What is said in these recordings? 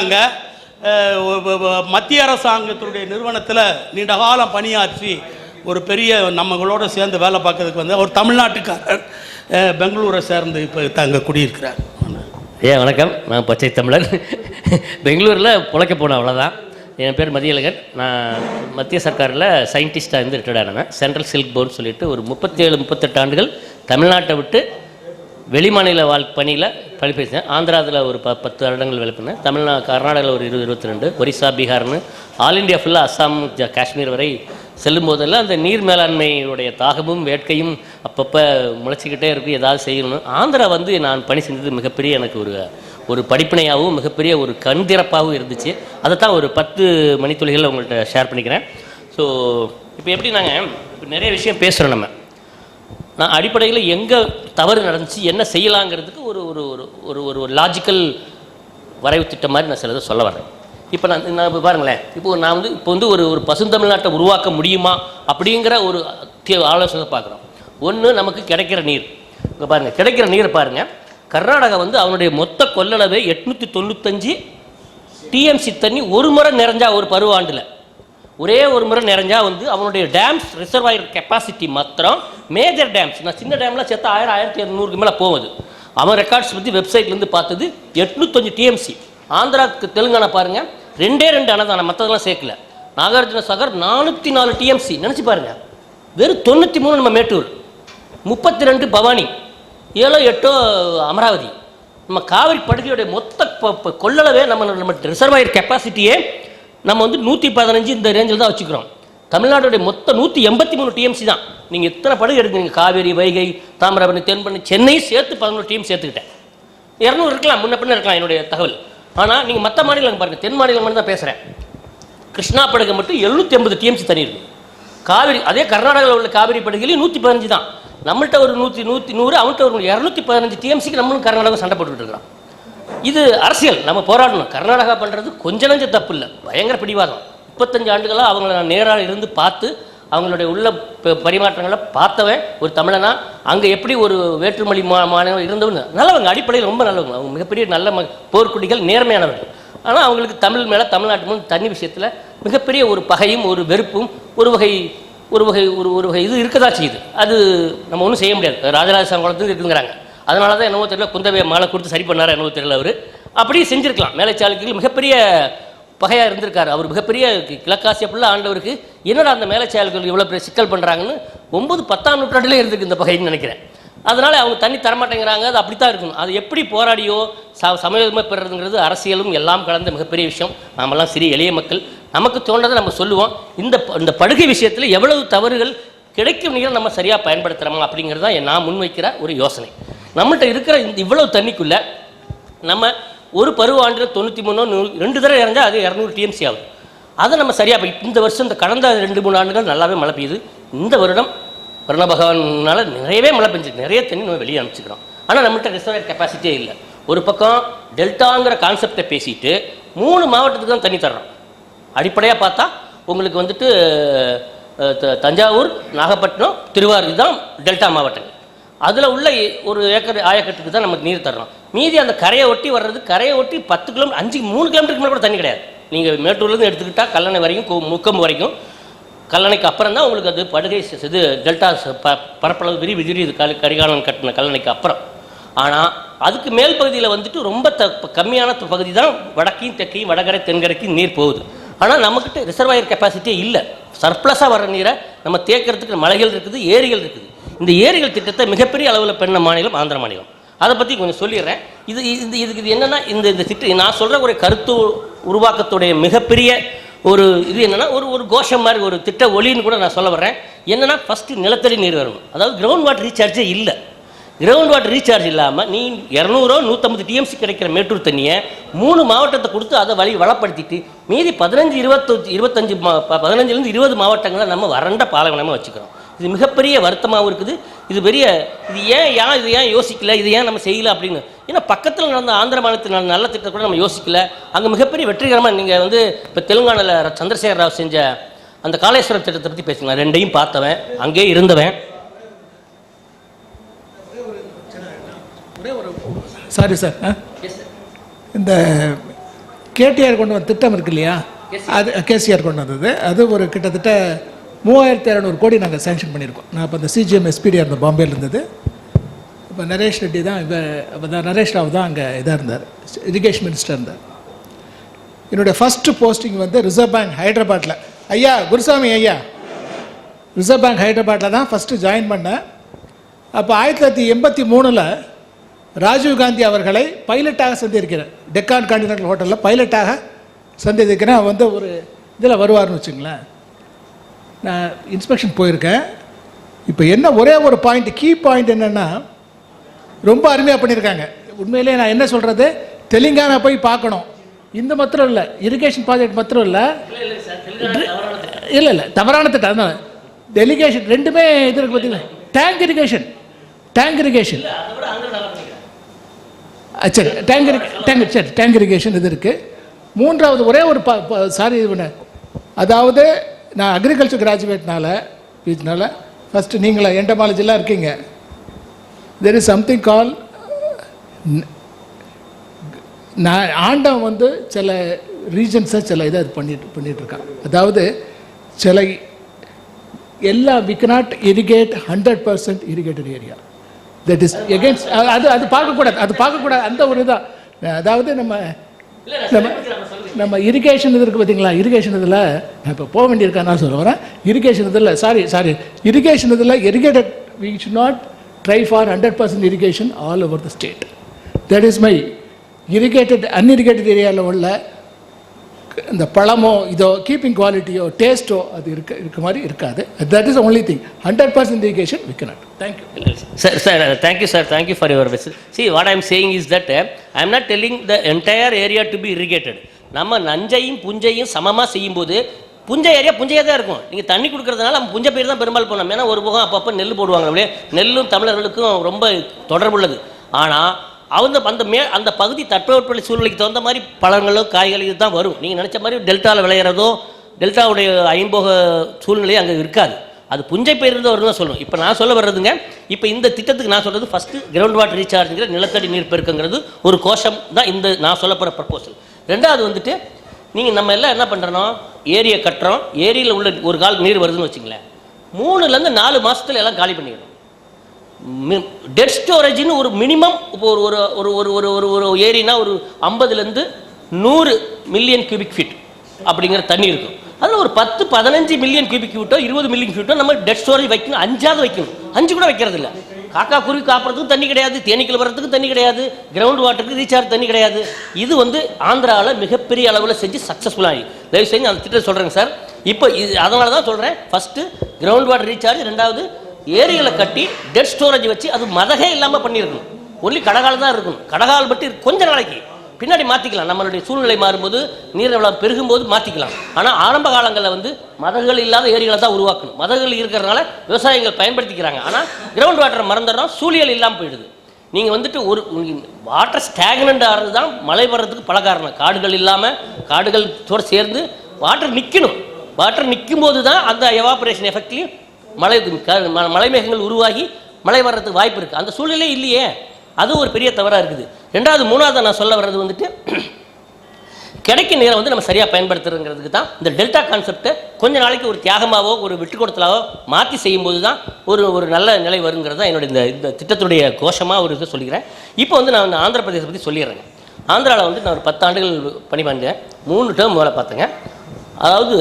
அங்க, மத்திய அரசாங்கத்தினுடைய நிறுவனத்தில் நீண்ட காலம் பணியாற்றி ஒரு பெரிய நம்மளோட சேர்ந்து வேலை பார்க்கறதுக்கு வந்து ஒரு தமிழ்நாட்டுக்காரர். பெங்களூரை சேர்ந்து இப்போ அங்கே குடியிருக்கிறார். ஏன் வணக்கம். நான் பச்சை தமிழன். பெங்களூரில் பிழைக்க போனேன் அவ்வளோதான் என் பேர் மதியழகன். நான் மத்திய சர்க்காரில் சயின்டிஸ்டாக இருந்து ரிட்டையர்ட் ஆனேன் சென்ட்ரல் சில்க் போர்டு சொல்லிட்டு ஒரு முப்பத்தேழு முப்பத்தெட்டு ஆண்டுகள் தமிழ்நாட்டை விட்டு வெளிமாநில வாழ் பணியில் பணி பேசினேன். ஆந்திராவில் ஒரு ப பத்து வருடங்கள் வேலை பண்ணேன் தமிழ்நா கர்நாடகாவில் ஒரு இருபது இருபத்தி ரெண்டு ஒரிசா பீகார்னு. ஆல் இண்டியா ஃபுல்லாக அஸ்ஸாம் ஜ- காஷ்மீர் வரை செல்லும் போதெல்லாம் அந்த நீர் மேலாண்மையுடைய தாகமும் வேட்கையும் அப்பப்போ முளைச்சிக்கிட்டே இருக்கு. ஏதாவது செய்யணும் ஆந்திரா வந்து நான் பணி செஞ்சது மிகப்பெரிய எனக்கு ஒரு ஒரு படிப்பினையாகவும் மிகப்பெரிய ஒரு கண் திறப்பாகவும் இருந்துச்சு. அதை தான் ஒரு பத்து மணித்துளிகள் உங்கள்கிட்ட ஷேர் பண்ணிக்கிறேன். ஸோ இப்போ எப்படி நாங்கள் இப்போ நிறைய விஷயம் பேசுகிறோம் நம்ம. நான் அடிப்படையில் எங்கே தவறு நடந்துச்சு என்ன செய்யலாங்கிறதுக்கு ஒரு ஒரு ஒரு ஒரு ஒரு ஒரு லாஜிக்கல் வரைவு திட்டம் மாதிரி நான் சிலதை சொல்ல வரேன் இப்போ நான் நான் இப்போ பாருங்களேன். இப்போ நான் வந்து இப்போ வந்து ஒரு ஒரு பசுந்தமிழ்நாட்டை உருவாக்க முடியுமா அப்படிங்கிற ஒரு ஆலோசனை பார்க்குறோம். ஒன்று நமக்கு கிடைக்கிற நீர். இங்கே பாருங்கள் கிடைக்கிற நீரை பாருங்கள் கர்நாடகா வந்து அவனுடைய மொத்த கொள்ளளவே எட்நூற்றி தொண்ணூத்தஞ்சு டிஎம்சி தண்ணி ஒரு முறை நிறைஞ்சா ஒரு பருவாண்டில். ஒரே ஒரு முறை நிறைஞ்சா வந்து அவனுடைய டேம்ஸ் ரிசர்வாயர் கெப்பாசிட்டி மாத்திரம் மேஜர் டேம்ஸ் நான் சின்ன டேம்லாம் சேர்த்தா ஆயிரம் ஆயிரத்தி இரநூறுக்கு மேலே போகுது. அவன் ரெக்கார்ட்ஸ் பற்றி வெப்சைட்லேருந்து பார்த்தது எட்நூத்தஞ்சு டிஎம்சி ஆந்திராவுக்கு தெலுங்கானா பாருங்க. ரெண்டே ரெண்டு அணை தானே மற்றதெல்லாம் சேர்க்கல. நாகார்ஜுன சாகர் நானூற்றி நாலு டிஎம்சி நினச்சி பாருங்க. வெறும் தொண்ணூற்றி மூணு நம்ம மேட்டூர். முப்பத்தி ரெண்டு பவானி. ஏழோ எட்டோ அமராவதி. நம்ம காவிரி படுகையுடைய மொத்த கொள்ளளவே நம்ம நம்ம ரிசர்வாயர் கெப்பாசிட்டியே நம்ம வந்து நூற்றி பதினஞ்சு இந்த ரேஞ்சில் தான் வச்சுக்கிறோம். தமிழ்நாட்டுடைய மொத்த நூற்றி எண்பத்தி மூணு டிஎம்சி தான். நீங்கள் எத்தனை படுகை எடுக்கிறீங்க காவேரி வைகை தாமிரபரணி தென்பண்ணி சென்னை சேர்த்து பதினோரு டீம் சேர்த்துக்கிட்டேன் இரநூறு இருக்கலாம் முன்ன பின்ன இருக்கலாம் என்னுடைய தகவல். ஆனால் நீங்கள் மற்ற மாநிலம் பாருங்கள் தென் மாநிலம் மட்டும் தான் பேசுகிறேன் கிருஷ்ணா படுகை மட்டும் எழுநூற்றி ஐம்பது டிஎம்சி தண்ணி இருக்கு. காவிரி அதே கர்நாடகாவில் உள்ள காவிரி படுகையிலையும் நூற்றி பதினஞ்சு தான். நம்மள்கிட்ட ஒரு நூற்றி நூற்றி நூறு அவன்கிட்ட ஒரு இரநூத்தி பதினஞ்சு டிஎம்சிக்கு நம்மளும் கர்நாடகம் சண்டை போட்டுக்கிட்டு இருக்கிறோம். இது அரசியல். நம்ம போராடணும். கர்நாடகா பண்ணுறது கொஞ்ச நஞ்ச தப்பு இல்லை பயங்கர பிடிவாதம். முப்பத்தஞ்சு ஆண்டுகளாக அவங்கள நான் நேராக இருந்து பார்த்து அவங்களுடைய உள்ள ப- பரிமாற்றங்களை பார்த்தவன் ஒரு தமிழனா. அங்கே எப்படி ஒரு வேற்றுமொழி மா மாநிலம் இருந்தவங்க நல்லவங்க. அடிப்படையில் ரொம்ப நல்லவங்க. அவங்க மிகப்பெரிய நல்ல ம போர்க்குடிகள் நேர்மையானவர்கள். ஆனால் அவங்களுக்கு தமிழ் மேலே தமிழ்நாட்டு மேலே தண்ணி விஷயத்தில் மிகப்பெரிய ஒரு பகையும் ஒரு வெறுப்பும் ஒரு வகை ஒரு வகை ஒரு ஒரு வகை இது இருக்கதா செய்யுது. அது நம்ம ஒன்றும் செய்ய முடியாது. ராஜராஜ சங்கலத்துக்கு இருக்குங்கிறாங்க. அதனால தான் என்னவோ தெரியல குந்தவையை மாலை கொடுத்து சரி பண்ணார் என்னவோ தெரியல அவர். அப்படியே செஞ்சிருக்கலாம். மேலை சாளுக்கியர்கள் மிகப்பெரிய பகையாக இருந்திருக்காரு. அவர் மிகப்பெரிய கிழக்காசிய பிள்ளை ஆண்டவருக்கு என்னடா அந்த மேலை சாளுக்கியர்கள் இவ்வளோ பெரிய சிக்கல் பண்ணுறாங்கன்னு ஒம்பது பத்தாம் நூற்றாண்டுலேயே இருந்திருக்கு இந்த பகைன்னு நினைக்கிறேன். அதனால் அவங்க தண்ணி தரமாட்டேங்கிறாங்க அது அப்படித்தான் இருக்கணும். அது எப்படி போராடியோ ச சமயோகமாக பெறுறதுங்கிறது அரசியலும் எல்லாம் கலந்த மிகப்பெரிய விஷயம். நாமெல்லாம் சிறிய எளிய மக்கள். நமக்கு தோன்றதை நம்ம சொல்லுவோம். இந்த ப- இந்த படுகை விஷயத்தில் எவ்வளவு தவறுகள் கிடைக்கும் நீங்கள் நம்ம சரியாக பயன்படுத்துகிறோமா அப்படிங்கிறது தான் நான் முன்வைக்கிற ஒரு யோசனை. நம்மகிட்ட இருக்கிற இந்த இவ்வளவு தண்ணிக்குள்ள நம்ம ஒரு பருவ ஆண்டில் தொண்ணூற்றி மூணோ நூறு ரெண்டு தடவை இறந்தால் அது இரநூறு டிஎம்சி ஆகும் அதை நம்ம சரியாக போய் இந்த வருஷம் இந்த கடந்த ரெண்டு மூணு ஆண்டுகள் நல்லாவே மழை பெய்யுது. இந்த வருடம் வருண பகவானால் நிறையவே மழை பெஞ்சு நிறைய தண்ணி நம்ம வெளியே அனுப்பிச்சிக்கிறோம். ஆனால் நம்மகிட்ட ரிசர்வர் கெப்பாசிட்டியே இல்லை. ஒரு பக்கம் டெல்டாங்கிற கான்செப்டை பேசிட்டு மூணு மாவட்டத்துக்கு தான் தண்ணி தர்றோம். அடிப்படையாக பார்த்தா உங்களுக்கு வந்துட்டு த- தஞ்சாவூர் நாகப்பட்டினம் திருவாரூர் தான் டெல்டா மாவட்டங்கள். அதில் உள்ள ஒரு ஏக்கர் ஆயக்கட்டுக்கு தான் நமக்கு நீர் தரணும். மீதி அந்த கரையை ஒட்டி வர்றது கரையை ஒட்டி பத்து கிலோமீட்டர் அஞ்சு மூணு கிலோமீட்டருக்கு மேலே கூட தண்ணி கிடையாது. நீங்கள் மேட்டூர்லேருந்து எடுத்துக்கிட்டால் கல்லணை வரைக்கும் கு- முக்கம்பு வரைக்கும் கல்லணைக்கு அப்புறம் தான் உங்களுக்கு அது படுகை இது டெல்டா ப பரப்பளவு விரி விரியுது கல் கரிகாலன் கட்டின கல்லணைக்கு அப்புறம். ஆனால் அதுக்கு மேல் பகுதியில் வந்துட்டு ரொம்ப த கம்மியான பகுதி தான் வடக்கையும் தெற்கையும் வடகரை தென்கரைக்கும் நீர் போகுது. ஆனால் நம்மக்கிட்ட ரிசர்வாயர் கெப்பாசிட்டியே இல்லை. சர்ப்ளஸாக வர நீரை நம்ம தேக்கிறதுக்கு மலைகள் இருக்குது ஏரிகள் இருக்குது. இந்த ஏரிகள் திட்டத்தை மிகப்பெரிய அளவில் பெண்ண மாநிலம் ஆந்திர மாநிலம். அதை பற்றி கொஞ்சம் சொல்லிடுறேன். இது இது இதுக்கு இது என்னென்னா இந்த இந்த திட்டம் நான் சொல்கிற ஒரு கருத்து உருவாக்கத்துடைய மிகப்பெரிய ஒரு இது என்னென்னா ஒரு ஒரு கோஷம் மாதிரி ஒரு திட்ட ஒளின்னு கூட நான் சொல்ல வர்றேன். என்னென்னா ஃபஸ்ட்டு நிலத்தடி நீர் வரணும். அதாவது கிரவுண்ட் வாட்டர் ரீசார்ஜே இல்லை. கிரவுண்ட் வாட்டர் ரீசார்ஜ் இல்லாமல் நீ இரநூறுவா நூற்றம்பது டிஎம்சி கிடைக்கிற மேட்டூர் தண்ணியை மூணு மாவட்டத்தை கொடுத்து அதை வழி வளப்படுத்திட்டு மீதி பதினஞ்சு இருபத்தஞ்சு இருபத்தஞ்சு மா ப- பதினஞ்சுலேருந்து இருபது மாவட்டங்களை நம்ம வறண்ட பாலைவனமாக வச்சுக்கிறோம். இது மிகப்பெரிய வருத்தமாகவும் இருக்குது. இது பெரிய இது ஏன் ஏன் இது ஏன் யோசிக்கல? இது ஏன் நம்ம செய்யல அப்படின்னு. ஏன்னா பக்கத்தில் நடந்த ஆந்திர மாநிலத்தில் நடந்த நல்ல திட்டத்தை கூட நம்ம யோசிக்கல. அங்கே மிகப்பெரிய வெற்றிகரமாக நீங்கள் வந்து இப்போ தெலுங்கானாவில் சந்திரசேகர ராவ் செஞ்ச அந்த காளேஸ்வரம் திட்டத்தை பற்றி பேசுங்க ரெண்டையும் பார்த்தவன் அங்கேயே இருந்தவன். Sorry sir? இந்த கேடிஆர் கொண்டு வந்த திட்டம் இருக்கு இல்லையா? அது கேசிஆர் கொண்டு வந்தது. அது ஒரு கிட்டத்தட்ட மூவாயிரத்தி இரநூறு கோடி நாங்கள் சேங்ஷன் பண்ணியிருக்கோம். நான் இப்போ அந்த சிஜிஎம் எஸ்பிடியாக இருந்த பாம்பேயில் இருந்தது. இப்போ நரேஷ் ரெட்டி தான் இப்போ அப்போ தான் நரேஷ் ராவ் தான் அங்கே இதாக இருந்தார். இரிகேஷன் மினிஸ்டர் இருந்தார். என்னுடைய ஃபஸ்ட்டு போஸ்டிங் வந்து ரிசர்வ் பேங்க் ஹைதராபாத்தில் ஐயா குருசாமி ஐயா. ரிசர்வ் பேங்க் ஹைதராபாத்தில் தான் ஃபஸ்ட்டு ஜாயின் பண்ணேன். அப்போ ஆயிரத்தி தொள்ளாயிரத்தி எண்பத்தி மூணில் ராஜீவ் காந்தி அவர்களை பைலட்டாக சந்திருக்கிறேன் டெக்கான் கான்டினென்டல் ஹோட்டலில் பைலட்டாக சந்திருக்கிறேன் வந்து ஒரு இதில் வருவார்னு வச்சுங்களேன். நான் இன்ஸ்பெக்ஷன் போயிருக்கேன். இப்போ என்ன ஒரே ஒரு பாயிண்ட் கீ பாயிண்ட் என்னென்னா ரொம்ப அருமையாக பண்ணியிருக்காங்க உண்மையிலேயே நான் என்ன சொல்கிறது தெலுங்கானா போய் பார்க்கணும். இந்த மாத்திரம் இல்லை இரிகேஷன் ப்ராஜெக்ட் மாத்திரம் இல்லை. இல்லை இல்லை தவறான திட்டம் அதான் டெலிகேஷன் ரெண்டுமே இது இருக்கு பார்த்தீங்களா டேங்க் இரிகேஷன் டேங்க் இரிகேஷன் சரி டேங்க் டேங்க் சரி டேங்க் இரிகேஷன் இது இருக்குது மூன்றாவது ஒரே ஒரு சாரி இது பண்ண. அதாவது நான் அக்ரிகல்ச்சர் கிராஜுவேட்னால பிஜினால ஃபஸ்ட்டு நீங்களா என்டமாலஜிலாம் இருக்கீங்க? தெர் இஸ் சம்திங் கால் நான் ஆண்டவன் வந்து சில ரீஜன்ஸை சில இதை பண்ணிட்டு பண்ணிட்டு பண்ணிகிட்ருக்கான் அதாவது சில எல்லா we not irrigate hundred percent irrigated area that is against அது அது பார்க்கக்கூடாது அது பார்க்கக்கூடாது அந்த ஒரு இதாக அதாவது நம்ம நம்ம நம்ம இரிகேஷன் இது இருக்குது பார்த்தீங்களா இரிகேஷன் இதில் நான் இப்போ போக வேண்டியிருக்கா நான் சொல்ல வரேன். இரிகேஷன் இதில் சாரி சாரி இரிகேஷன் இதில் irrigated we should not try for hundred percent irrigation all over the state that is my irrigated unirrigated ஏரியாவில் உள்ள இந்த பழமோ இதோ கீப்பிங் குவாலிட்டியோ டேஸ்ட்டோ அது இருக்க இருக்க மாதிரி இருக்காது. That is only thing hundred percent indication we cannot thank you sir sir thank you sir thank you for your you see what visit. See, what I am saying is that eh, uh, I am not telling the entire நம்ம நஞ்சையும் புஞ்சையும் சமமாக செய்யும்போது புஞ்சை area புஞ்சையாக தான் இருக்கும். நீங்கள் தண்ணி கொடுக்கறதுனால நம்ம புஞ்சை பயிர் தான் பெரும்பாலும் போனோம் ஏன்னா ஒரு போகம் அப்பப்போ நெல் போடுவாங்க அப்படியே நெல்லும் தமிழர்களுக்கும் ரொம்ப தொடர்புள்ளது. ஆனால் அவங்க அந்த மே அந்த பகுதி தட்பவெப்பநிலை சூழ்நிலைக்கு தகுந்த மாதிரி பழங்களோ காய்கள் இது தான் வரும். நீங்கள் நினச்ச மாதிரி டெல்டாவில் விளையிறதோ டெல்டாவுடைய ஐம்போக சூழ்நிலை அங்கே இருக்காது. அது புஞ்சை பெயர்ந்து வரும் தான் சொல்லணும் இப்போ நான் சொல்ல வர்றதுங்க இப்போ இந்த திட்டத்துக்கு நான் சொல்கிறது ஃபஸ்ட்டு கிரவுண்ட் வாட்டர் ரீசார்ஜுங்கிற நிலத்தடி நீர் பெருக்கங்கிறது ஒரு கோஷம் தான் இந்த நான் சொல்ல போகிற ப்ரப்போசல் ரெண்டாவது வந்துட்டு நீங்கள் நம்ம எல்லாம் என்ன பண்ணுறோம் ஏரியை கட்டுறோம். ஏரியில் உள்ள ஒரு கால் நீர் வருதுன்னு வச்சுங்களேன் மூணுலேருந்து நாலு மாதத்துல எல்லாம் காலி பண்ணிடணும் டெட் ஸ்டோரேஜ்னு ஒரு மினிமம் இப்போ ஒரு ஒரு ஒரு ஒரு ஒரு ஒரு ஒரு ஏரினா ஒரு ஐம்பதுலேருந்து நூறு மில்லியன் கியூபிக் ஃபீட் அப்படிங்கிற தண்ணி இருக்கும். அதில் ஒரு பத்து பதினஞ்சு மில்லியன் கியூபிக் ஃபீட்டோ இருபது மில்லியன் ஃபீட்டோ நம்ம டெட் ஸ்டோரேஜ் வைக்கணும். அஞ்சாவது வைக்கணும். அஞ்சு கூட வைக்கிறது இல்லை. காக்கா குருவி காப்புறதுக்கு தண்ணி கிடையாது தேனீக்கள் வர்றதுக்கு தண்ணி கிடையாது கிரவுண்ட் வாட்டருக்கு ரீசார்ஜ் தண்ணி கிடையாது. இது வந்து ஆந்திராவில் மிகப்பெரிய அளவில் செஞ்சு சக்ஸஸ்ஃபுல்லாகி தயவு செஞ்சு அந்த திட்டத்தை சொல்கிறேங்க சார். இப்போ இது அதனால தான் சொல்கிறேன் ஃபஸ்ட்டு கிரவுண்ட் வாட்டர் ரீசார்ஜ் ரெண்டாவது ஏரிகளை கட்டி டெட் ஸ்டோரேஜ் வச்சு அது மதகே இல்லாமல் பண்ணியிருக்கணும். ஒன்லி கடகால் தான் இருக்கணும். கடகால் பற்றி கொஞ்ச நாளைக்கு பின்னாடி மாற்றிக்கலாம் நம்மளுடைய சூழ்நிலை மாறும்போது நீர் வளம் பெருகும்போது மாற்றிக்கலாம் ஆனால் ஆரம்ப காலங்களில் வந்து மதகுகள் இல்லாத ஏரிகளை தான் உருவாக்கணும். மதகுகள் இருக்கிறதுனால விவசாயிகள் பயன்படுத்திக்கிறாங்க. ஆனால் கிரவுண்ட் வாட்டரை மறந்துடுறோம். சூழியல் இல்லாமல் போயிடுது. நீங்கள் வந்துட்டு ஒரு வாட்டர் ஸ்டாக்னண்ட் ஆகிறது தான் மழை வர்றதுக்கு பல காரணம். காடுகள் இல்லாமல் காடுகள் சேர்ந்து வாட்டர் நிற்கணும் வாட்டர் நிற்கும் போது தான் அந்த எவாபரேஷன் எஃபெக்ட்லையும் மழை ம- மழை மேகங்கள் உருவாகி மழை வர்றதுக்கு வாய்ப்பு இருக்குது அந்த சூழ்நிலை இல்லையே. அது ஒரு பெரிய தவறாக இருக்குது. ரெண்டாவது மூணாவது நான் சொல்ல வர்றது வந்துட்டு கிடைக்கும் நேரம் வந்து நம்ம சரியாக பயன்படுத்துறதுங்கிறதுக்கு தான் இந்த டெல்டா கான்செப்டை கொஞ்ச நாளைக்கு ஒரு தியாகமாகவோ ஒரு விட்டு கொடுத்தலாவோ மாற்றி செய்யும்போது தான் ஒரு ஒரு நல்ல நிலை வருங்கிறது தான் என்னோட இந்த இந்த திட்டத்துடைய கோஷமாக ஒரு இதை சொல்லிக்கிறேன். இப்போ வந்து நான் வந்து ஆந்திர பிரதேசத்தை பற்றி சொல்லிடுறேங்க. ஆந்திராவில் வந்து நான் ஒரு பத்து ஆண்டுகள் பணி பண்ணேன் மூணு டேர்ம் வேலை பார்த்தேங்க. அதாவது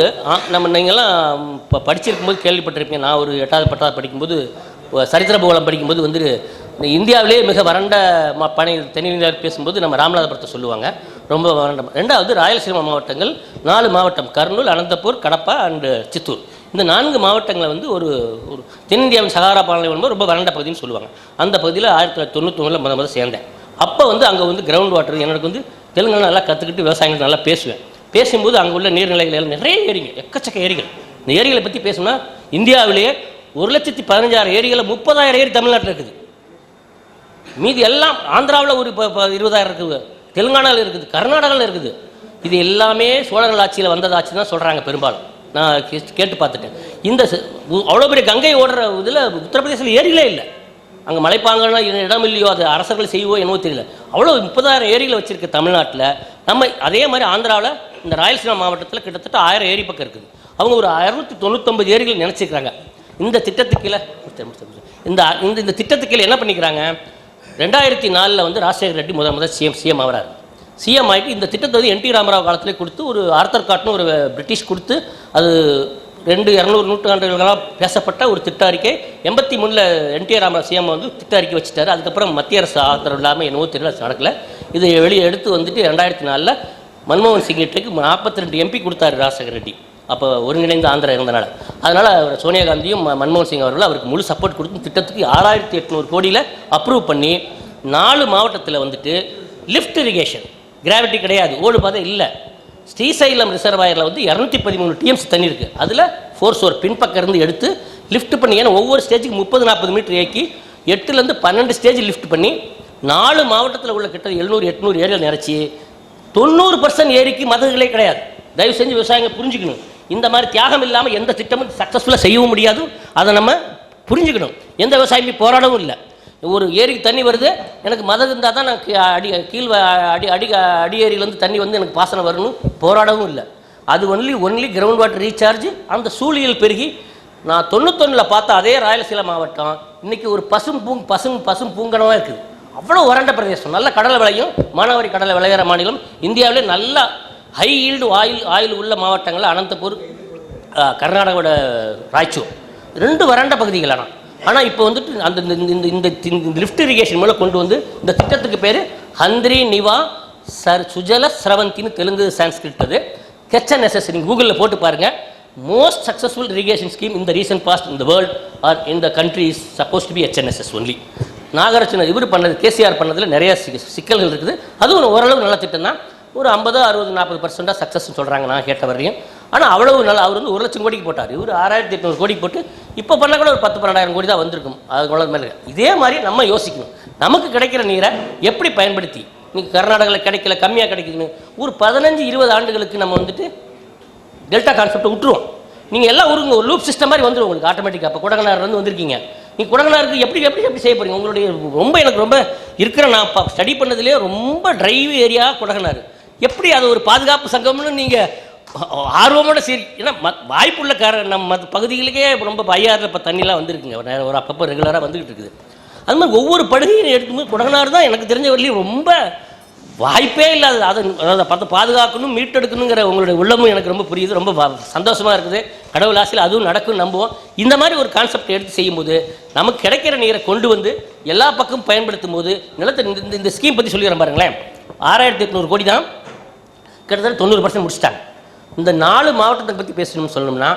நம்ம நீங்கள்லாம் இப்போ படிச்சிருக்கும்போது கேள்விப்பட்டிருப்பீங்க. நான் ஒரு எட்டாவது பத்தாவது படிக்கும்போது சரித்திர பூகோளம் படிக்கும்போது வந்து இந்த இந்தியாவிலே மிக வறண்ட ம பனி தென்னிந்தியாவில் பேசும்போது நம்ம ராமநாதபுரத்தை சொல்லுவாங்க. ரொம்ப வறண்ட ரெண்டாவது ராயலசீமா மாவட்டங்கள் நாலு மாவட்டம் கர்னூல் அனந்தபூர் கடப்பா அண்டு சித்தூர். இந்த நான்கு மாவட்டங்களை வந்து ஒரு ஒரு தென்னிந்தியாவின் சகாரா பாலை ரொம்ப வறண்ட பகுதின்னு சொல்லுவாங்க. அந்த பகுதியில் ஆயிரத்தி தொள்ளாயிரத்தி தொண்ணூத்தொன்னில் முத முதல் சேர்ந்தேன். அப்போ வந்து அங்கே வந்து கிரவுண்ட் வாட்டர் எனக்கு வந்து தெலுங்கானா நல்லா கற்றுக்கிட்டு விவசாயிகள் நல்லா பேசுவேன். பேசும்போது அங்கே உள்ள நீர்நிலைகள் எல்லாம் நிறைய ஏரிங்க எக்கச்சக்க ஏரிகள். இந்த ஏரிகளை பற்றி பேசணும்னா இந்தியாவிலேயே ஒரு லட்சத்தி பதினஞ்சாயிரம் ஏரிகளில் முப்பதாயிரம் ஏரி தமிழ்நாட்டில் இருக்குது. மீதி எல்லாம் ஆந்திராவில் ஒரு இப்போ இருபதாயிரம் இருக்குது. தெலுங்கானாவில் இருக்குது. கர்நாடகாவில் இருக்குது. இது எல்லாமே சோழர்கள் ஆட்சியில் வந்தது தான் சொல்கிறாங்க பெரும்பாலும். நான் கே- கேட்டு பார்த்துட்டேன். இந்த அவ்வளோ பெரிய கங்கை ஓடுற இதில் உத்தரப்பிரதேசத்தில் ஏரிகளே இல்லை. அங்கே மலைப்பாங்கன்னா இடம் இல்லையோ அது அரசர்கள் செய்வோ என்னவோ தெரியல. அவ்வளோ முப்பதாயிரம் ஏரிகளை வச்சுருக்கு தமிழ்நாட்டில் நம்ம அதே மாதிரி ஆந்திராவில் இந்த ராயலசீமா மாவட்டத்தில் கிட்டத்தட்ட ஆயிரம் ஏரி பக்கம் இருக்குது. அவங்க ஒரு அறுநூத்தி தொண்ணூத்தொம்பது ஏரிகள் நினச்சிக்கிறாங்க இந்த திட்டத்துக்கு கீழே இந்த இந்த இந்த திட்டத்துக்கு கீழே என்ன பண்ணிக்கிறாங்க? ரெண்டாயிரத்தி நாலில் வந்து ராஜசேகர் ரெட்டி முதல் முதல் சிஎம் சிஎம் ஆகிறார். சிஎம் ஆகிட்டு இந்த திட்டத்தை வந்து என்டி ராமராவ் காலத்திலே கொடுத்து ஒரு ஆர்த்தர் காட்னு ஒரு பிரிட்டிஷ் கொடுத்து அது ரெண்டு இரநூறு நூற்றாண்டுகளாக பேசப்பட்ட ஒரு திட்ட அறிக்கை எண்பத்தி மூணில் என்டிஆர் ராமராவ் சிஎம் வந்து திட்ட அறிக்கை வச்சுட்டாரு. அதுக்கப்புறம் மத்திய அரசு ஆதரவு இல்லாமல் என்னவோ தெரியல அது நடக்கல. இதை வெளியே எடுத்து வந்துட்டு ரெண்டாயிரத்தி நாலில் மன்மோகன் சிங் கிட்டக்கு நாற்பத்தி ரெண்டு எம்பி கொடுத்தாரு ராஜசேகர் ரெட்டி. அப்போ ஒருங்கிணைந்த ஆந்திரா இருந்தனால. அதனால் அவர் சோனியா காந்தியும் மன்மோகன் சிங் அவர்கள் அவருக்கு முழு சப்போர்ட் கொடுத்து திட்டத்துக்கு ஆறாயிரத்தி எட்நூறு கோடியில் அப்ரூவ் பண்ணி நாலு மாவட்டத்தில் வந்துட்டு லிஃப்ட் இரிகேஷன் கிராவிட்டி கிடையாது. ஓடு பாதை இல்லை. ஸ்ரீசைலம் ரிசர்வாயரில் வந்து இரநூத்தி பதிமூணு டிஎம்சி தண்ணி இருக்குது அதில் ஃபோர்ஸ் ஒரு பின்பக்கம் இருந்து எடுத்து லிஃப்ட் பண்ணி ஏன்னா ஒவ்வொரு ஸ்டேஜுக்கு முப்பது நாற்பது மீட்டர் ஏக்கி எட்டுலேருந்து பன்னெண்டு ஸ்டேஜ் லிஃப்ட் பண்ணி நாலு மாவட்டத்தில் உள்ள கிட்ட எழுநூறு எட்நூறு ஏரியா நிறச்சி தொண்ணூறு பர்சன்ட் ஏரிக்கு மதகுகளே கிடையாது. தயவு செஞ்சு விவசாயிங்க புரிஞ்சுக்கணும். இந்த மாதிரி தியாகம் இல்லாமல் எந்த திட்டமும் சக்ஸஸ்ஃபுல்லாக செய்யவும் முடியாது. அதை நம்ம புரிஞ்சுக்கணும். எந்த விவசாயமே போராடவும் இல்லை. ஒரு ஏரிக்கு தண்ணி வருது எனக்கு மதம் இருந்தால் தான் நான் கீ- அடி கீழ் அடி அடி அடி ஏரியிலேருந்து தண்ணி வந்து எனக்கு பாசனம் வரணும் போராடவும் இல்லை. அது only only ground water recharge அந்த சூழியல் பெருகி நான் தொண்ணூத்தொன்னில் பார்த்த அதே ராயலசீமா மாவட்டம் இன்னைக்கு ஒரு பசும் பூங் பசும் பசும் பூங்கனமாக இருக்குது. அவ்வளோ வறண்ட பிரதேசம். நல்ல கடலை விளையும். மானாவாரி கடலை விளையிற மாநிலம். இந்தியாவிலே நல்ல ஹை ஈல்டு ஆயில் ஆயில் உள்ள மாவட்டங்கள் அனந்தபூர் கர்நாடகாவோட ராய்ச்சூர். ரெண்டு வறண்ட பகுதிகள் ஆனால் ஆனால் இப்போ வந்துட்டு அந்த இந்த இந்த இந்த இந்த லிஃப்ட் இரிகேஷன் மூலம் கொண்டு வந்து இந்த திட்டத்துக்கு பேர் ஹந்திரி நிவா சர் சுஜல ஸ்ரவந்தின்னு தெலுங்கு சான்ஸ்கிரிட் அது. ஹெச்என்எஸ்எஸ் நீங்கள் கூகுளில் போட்டு பாருங்கள் மோஸ்ட் சக்ஸஸ்ஃபுல் இரிகேஷன் ஸ்கீம் இந்த ரீசன்ட் பாஸ்ட் இந்த வேர்ல்ட் ஆர் இந்த country is suppose to be HNSS only be இவர் பண்ணது கேசிஆர் பண்ணதில் நிறைய சிக்கல்கள் இருக்குது. அதுவும் ஓரளவு நல்ல திட்டம் தான். ஒரு ஐம்பது அறுபது நாற்பது பர்சன்டாக சக்ஸஸ்ன்னு சொல்கிறாங்க நான் கேட்ட வரையும். ஆனால் அவ்வளவு நல்லா அவர் வந்து ஒரு லட்சம் கோடிக்கு போட்டார். இவர் ஆறாயிரத்தி எட்நூறு கோடி போட்டு இப்போ பண்ண கூட ஒரு பத்து பன்னெண்டாயிரம் கோடி தான் வந்திருக்கும். அது கூட மேலே. இதே மாதிரி நம்ம யோசிக்கணும். நமக்கு கிடைக்கிற நீரை எப்படி பயன்படுத்தி இன்னைக்கு கர்நாடகாவில் கிடைக்கல கம்மியாக கிடைக்குதுன்னு ஒரு பதினஞ்சு இருபது ஆண்டுகளுக்கு நம்ம வந்துட்டு டெல்டா கான்செப்டை விட்டுருவோம். நீங்கள் எல்லாம் ஒரு ஒரு லூப் சிஸ்டம் மாதிரி வந்துடும் உங்களுக்கு ஆட்டோமேட்டிக்காக இப்போ குடகனார்லேருந்து வந்திருக்கீங்க. நீங்கள் குடகனாருக்கு எப்படி எப்படி எப்படி செய்ய போகிறீங்க உங்களுடைய ரொம்ப எனக்கு ரொம்ப இருக்கிற நான் ஸ்டடி பண்ணதுலேயே ரொம்ப ட்ரைவ் ஏரியா குடகனார் எப்படி அது ஒரு பாதுகாப்பு சங்கம்னு நீங்கள் ஆர்வமோட சரி. ஏன்னா மத் வாய்ப்புள்ள கார நம்ம மற்ற பகுதிகளுக்கே ரொம்ப ஐயாயிரம் இப்போ தண்ணிலாம் வந்துருக்குங்க. ஒரு ஒரு அப்பப்போ ரெகுலராக வந்துக்கிட்டு இருக்குது. அது மாதிரி ஒவ்வொரு படுகையும் எடுக்கும்போது குடகனார் தான் எனக்கு தெரிஞ்ச வரலையும் ரொம்ப வாய்ப்பே இல்லாத அதை அதை பார்த்து பாதுகாக்கணும் மீட்டெடுக்கணுங்கிற உங்களுடைய உள்ளமும் எனக்கு ரொம்ப புரியுது. ரொம்ப சந்தோஷமாக இருக்குது. கடவுள் ஆசையில் அதுவும் நடக்கும் நம்புவோம். இந்த மாதிரி ஒரு கான்செப்ட் எடுத்து செய்யும்போது நமக்கு கிடைக்கிற நீரை கொண்டு வந்து எல்லா பக்கமும் பயன்படுத்தும் போது நிலத்தை இந்த- இந்த- இந்த ஸ்கீம் பற்றி சொல்லிடுறேன் பாருங்களேன். ஆறாயிரத்தி எட்நூறு கோடி தான் கிட்டத்தட்ட தொண்ணூறு பர்சன்ட் முடிச்சிட்டாங்க. இந்த நாலு மாவட்டத்தை பற்றி பேசணும்னு சொல்லணும்னா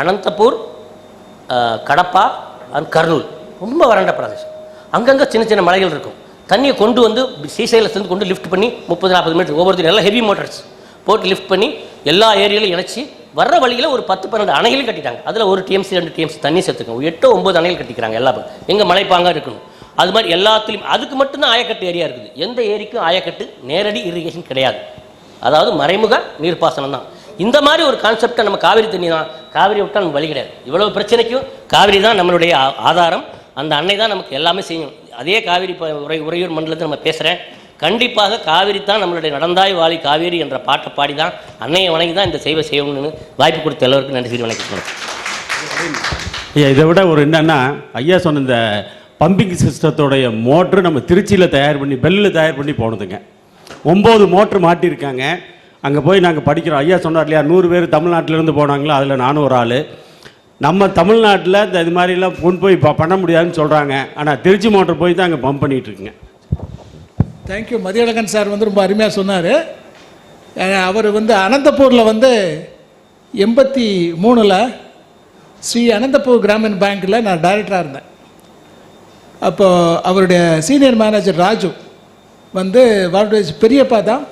அனந்தபூர் கடப்பா அண்ட் கர்னூல் ரொம்ப வறண்ட பிரதேசம். அங்கங்கே சின்ன சின்ன மலைகள் இருக்கும். தண்ணியை கொண்டு வந்து ஸ்ரீசைலத்துலேருந்து கொண்டு லிஃப்ட் பண்ணி முப்பது நாற்பது மீட்டர் ஒவ்வொருத்தரும் எல்லாம் ஹெவி மோட்டர்ஸ் போட்டு லிஃப்ட் பண்ணி எல்லா ஏரியாலையும் இணைச்சி வர்ற வழியில் ஒரு பத்து பன்னெண்டு அணைகளும் கட்டிட்டாங்க. அதில் ஒரு டிஎம்சி ரெண்டு டிஎம்சி தண்ணி சேர்த்துக்கோங்க. எட்டு ஒம்பது அணைகள் கட்டிக்கிறாங்க எல்லா எங்கள் மலைப்பாங்க இருக்கணும். அது மாதிரி எல்லாத்துலேயும் அதுக்கு மட்டும்தான் ஆயக்கட்டு ஏரியா இருக்குது. எந்த ஏரிக்கும் ஆயக்கட்டு நேரடி இரிகேஷன் கிடையாது. அதாவது மறைமுக நீர்ப்பாசனம் தான். இந்த மாதிரி ஒரு கான்செப்டை நம்ம காவிரி தண்ணி தான். காவிரி விட்டால் நமக்கு வழி கிடையாது. இவ்வளவு பிரச்சனைக்கும் காவிரி தான் நம்மளுடைய ஆதாரம். அந்த அன்னை தான் நமக்கு எல்லாமே செய்யும். அதே காவிரி உரை உறையூர் மண்டலத்தில் நம்ம பேசுகிறேன் கண்டிப்பாக காவிரி தான் நம்மளுடைய நடந்தாய் வாழி காவேரி என்ற பாட்டை பாடி தான் அன்னையை வணங்கி தான் இந்த சேவை செய்யணும்னு வாய்ப்பு கொடுத்த எல்லோருக்கும் நன்றி வணக்கம் ஐயா இதை விட ஒரு என்னன்னா ஐயா சொன்ன இந்த பம்பிங் சிஸ்டத்தோடைய மோட்ரு நம்ம திருச்சியில் தயார் பண்ணி பெல்லில் தயார் பண்ணி போனதுங்க. ஒம்பது மோட்ரு மாட்டியிருக்காங்க. அங்கே போய் நாங்கள் படிக்கிறோம். ஐயா சொன்னார் இல்லையா நூறு பேர் தமிழ்நாட்டிலேருந்து போனாங்களோ? அதில் நானும் ஒரு ஆள். நம்ம தமிழ்நாட்டில் இந்த இது மாதிரிலாம் கொண்டு போய் ப- பண்ண முடியாதுன்னு சொல்கிறாங்க ஆனால் திருச்சி மோட்டர் போய் தான் அங்கே பம்ப் பண்ணிட்டு தேங்க்யூ மதியழகன் சார் வந்து ரொம்ப அருமையாக சொன்னார். அவர் வந்து அனந்தபூரில் வந்து எண்பத்தி மூணில் ஸ்ரீ அனந்தபூர் கிராமின் பேங்க்கில் நான் டைரக்டராக இருந்தேன். அப்போது அவருடைய சீனியர் மேனேஜர் ராஜு வந்து அவருடைய பெரியப்பா தான்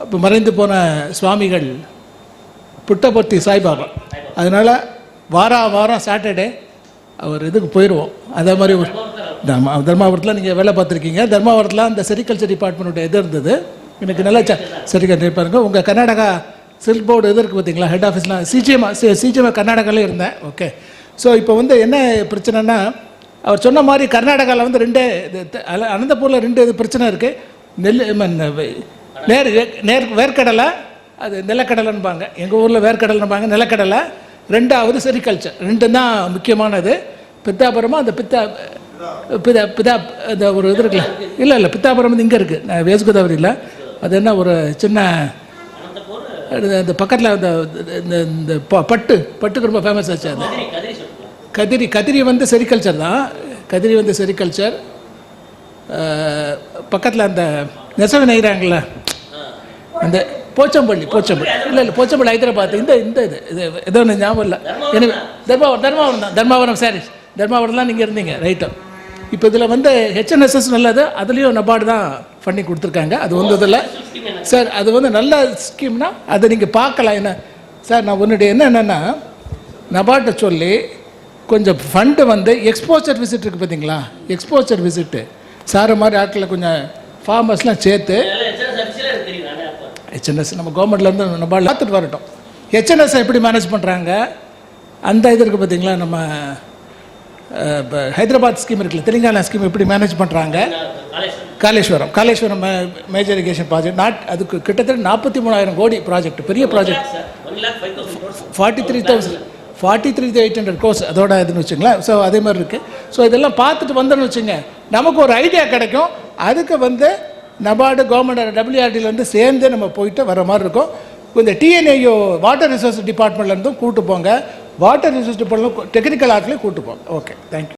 இப்போ மறைந்து போன சுவாமிகள் புட்டபர்த்தி சாய்பாபா அதனால் வாரா வாரம் சாட்டர்டே அவர் இதுக்கு போயிடுவோம் அதே மாதிரி ஒரு தர்மா தர்மாபுரத்தில் நீங்கள் வேலை பார்த்துருக்கீங்க. தர்மாபுரத்தில் அந்த செரிகல்ச்சர் டிபார்ட்மெண்ட்டோட இது இருந்தது. எனக்கு நல்லா செரிகல்ச்சர் பாருங்க. உங்கள் கர்நாடகா சில்க் போர்டு இது இருக்குது பார்த்தீங்களா ஹெட் ஆஃபீஸ்லாம் சிஜிஎம் சிஜிஎம் கர்நாடகாலே இருந்தேன். ஓகே ஸோ இப்போ வந்து என்ன பிரச்சனைனா அவர் சொன்ன மாதிரி கர்நாடகாவில் வந்து ரெண்டு இது த- அனந்தபூரில் ரெண்டு இது பிரச்சனை இருக்குது நெல் நேர் நேர் வேர்க்கடலை அது நிலக்கடலைன்பாங்க. எங்கள் ஊரில் வேர்க்கடலைன்பாங்க நிலக்கடலை. ரெண்டாவது செரிகல்ச்சர். ரெண்டு தான் முக்கியமானது. பித்தாபுரமா அந்த பித்தா பிதா பிதா அந்த ஒரு இது இருக்குல்ல. இல்லை இல்லை பித்தாபுரம் வந்து இங்கே இருக்குது நான் வேசுகோதாவரி இல்லை. அது என்ன ஒரு சின்ன அந்த பக்கத்தில் அந்த இந்த இந்த ப- பட்டு பட்டுக்கு ரொம்ப ஃபேமஸ் ஆச்சு அது. கதிரி கதிரி வந்து செரிகல்ச்சர் தான். கதிரி வந்து செரிகல்ச்சர். பக்கத்தில் அந்த நெசவு நெய்கிறாங்கல்ல அந்த போச்சம்பள்ளி போச்சம்பள்ளி. இல்லை இல்லை போச்சம்பள்ளி ஹைதராபாத். இந்த இந்த இது இது ஏதோ ஒன்று ஞாபகம் இல்லை. எனவே தர்மாவரம் தர்மாவரம் தான். தர்மாவரம் சாரி தர்மாவரம் நீங்கள் இருந்தீங்க ரைட்டு இப்போ இதில் வந்து ஹெச்என்எஸ்எஸ் நல்லது அதுலேயும் நபார்டு தான் பண்ணி கொடுத்துருக்காங்க. அது வந்து இதில் சார் அது வந்து நல்ல ஸ்கீம்னா அதை நீங்கள் பார்க்கலாம். என்ன சார் நான் உன்னுடைய என்ன என்னென்னா நபார்ட்டை சொல்லி கொஞ்சம் ஃபண்டு வந்து எக்ஸ்போச்சர் விசிட் இருக்குது பார்த்தீங்களா எக்ஸ்போச்சர் விசிட்டு சார் மாதிரி ஆட்களை கொஞ்சம் ஃபார்மர்ஸ்லாம் சேர்த்து ஹெச்என்எஸ் நம்ம கவர்மெண்ட்லேருந்து நம்ம பார்த்துட்டு வரட்டும். ஹெச்என்எஸ் எப்படி மேனேஜ் பண்ணுறாங்க அந்த இது இருக்குது பார்த்தீங்களா நம்ம இப்போ ஹைதராபாத் ஸ்கீம் இருக்குல்ல தெலுங்கானா ஸ்கீம் எப்படி மேனேஜ் பண்ணுறாங்க Kaleshwaram Kaleshwaram major irrigation project not அதுக்கு கிட்டத்தட்ட நாற்பத்தி மூணாயிரம் கோடி ப்ராஜெக்ட் பெரிய project forty three thousand forty three eight hundred crores அதோட இதுன்னு வச்சுங்களேன் ஸோ அதே மாதிரி இருக்குது ஸோ இதெல்லாம் பார்த்துட்டு வந்தோன்னு வச்சுங்க நமக்கு ஒரு ஐடியா கிடைக்கும். அதுக்கு வந்து நபார்டு கவர்மெண்ட் டபிள்யூஆர்டிலேருந்து சேர்ந்து நம்ம போயிட்டு வர மாதிரி இருக்கும். இந்த டிஎன்ஐயோ வாட்டர் ரிசோர்ஸ் டிபார்ட்மெண்ட்லேருந்தும் கூட்டு போங்க. வாட்டர் ரிசோர்ஸ் டிபார்ட்மெண்ட் டெக்னிக்கல் ஆர்ட்லேயும் கூட்டு போங்க. Okay thank you